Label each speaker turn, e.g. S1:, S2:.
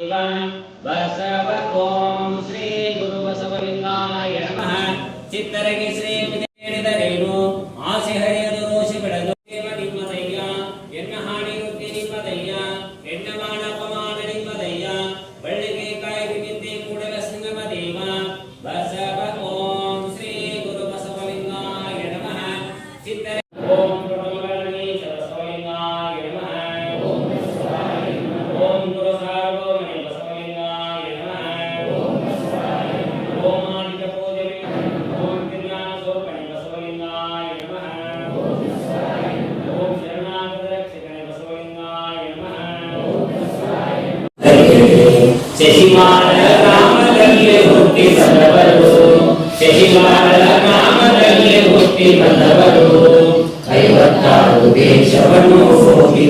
S1: బసవ ఓం శ్రీ గురు బసవలింగాయ నమ. చిత్తరగి శ్రీ ಶಶಿಮಾರಳ ಗ್ರಾಮದಲ್ಲಿ ಹುಟ್ಟಿ ಬಂದವರು ಶಶಿಮಾರಳ ಗ್ರಾಮದಲ್ಲಿ ಹುಟ್ಟಿ ಬಂದವರು ಐವತ್ತಾರು ದೇಶವನ್ನು ಹೋಗಿ